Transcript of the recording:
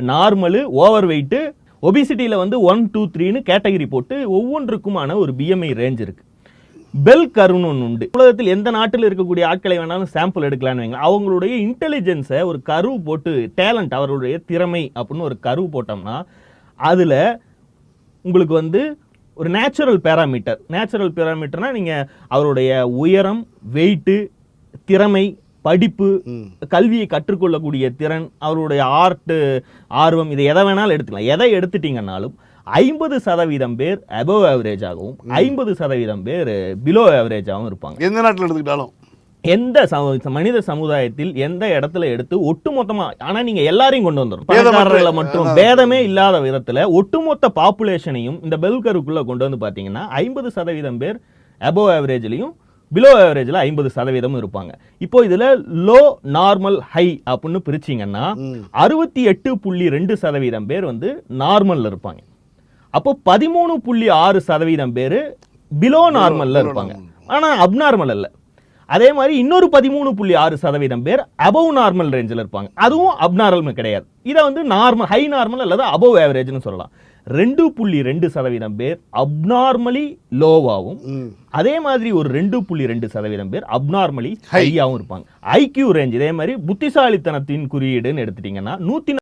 Normal over weight ஒபிசிட்டியில் வந்து one two த்ரீன்னு category போட்டு ஒவ்வொன்றுக்குமான ஒரு பிஎம்ஐ ரேஞ்ச் இருக்குது பெல் கருன்னு ஒன்று உண்டு. உலகத்தில் எந்த நாட்டில் இருக்கக்கூடிய ஆட்களை வேணாலும் சாம்பிள் எடுக்கலாம்னு வைங்க அவங்களுடைய இன்டெலிஜென்ஸை ஒரு கருவு போட்டு டேலண்ட் அவருடைய திறமை அப்படின்னு ஒரு கருவு போட்டோம்னா அதில் உங்களுக்கு வந்து ஒரு நேச்சுரல் பேராமீட்டர் நேச்சுரல் பேராமீட்டர்னால் நீங்கள் அவருடைய உயரம் வெயிட்டு திறமை படிப்பு கல்வியை கற்றுக்கொள்ளக்கூடிய திறன் அவருடைய ஆர்ட் ஆர்வம் இதை எதை வேணாலும் எடுத்துக்கலாம். எதை எடுத்துட்டீங்கன்னாலும் ஐம்பது சதவீதம் பேர் அபவ் ஆவரேஜாகவும் ஐம்பது சதவீதம் பேர் பிலோ ஆவரேஜாகவும் இருப்பாங்க. எந்த நாட்டில் எடுத்துக்கிட்டாலும். எந்த மனித சமுதாயத்தில் எந்த இடத்துல எடுத்து ஒட்டுமொத்தமா ஆனா நீங்க எல்லாரையும் கொண்டு வந்துடும் பணக்காரர்களை மட்டும். பேதமே இல்லாத விதத்துல ஒட்டுமொத்த பாப்புலேஷனையும் இந்த பெல் கருக்குள்ள கொண்டு வந்து பாத்தீங்கன்னா ஐம்பது சதவீதம் பேர் அபோவ் ஆவரேஜ்லயும் பிலோ ஆவரேஜ்ல ஐம்பது சதவீதமும் இருப்பாங்க. இப்போ இதுல லோ நார்மல் ஹை அப்படின்னு பிரிச்சீங்கன்னா. அறுபத்தி எட்டு புள்ளி ரெண்டு சதவீதம் பேர் வந்து நார்மல்ல இருப்பாங்க. அப்போ பதிமூணு புள்ளி ஆறு சதவீதம் பேர் பிலோ நார்மல்ல இருப்பாங்க. ஆனா அப்நார்மல் அல்ல. அதே மாதிரி இன்னொரு பதிமூணு புள்ளி ஆறு சதவீதம் பேர் அபவ் நார்மல் ரேஞ்சில் இருப்பாங்க. அதுவும் அப்நார்மல் கிடையாது. இதை வந்து நார்மல் ஹை நார்மல் அல்லது அபவ் ஆவரேஜ்னு சொல்லலாம். ரெண்டு புள்ளி ரெண்டு சதவீதம் பேர் அப்நார்மலி லோவாகவும். அதே மாதிரி ஒரு ரெண்டு புள்ளி ரெண்டு சதவீதம் பேர் அப்நார்மலி ஹையாகவும் இருப்பாங்க. ஐக்யூ ரேஞ்ச் இதே மாதிரி புத்திசாலித்தனத்தின் குறியீடுன்னு எடுத்துட்டீங்கன்னா நூத்தி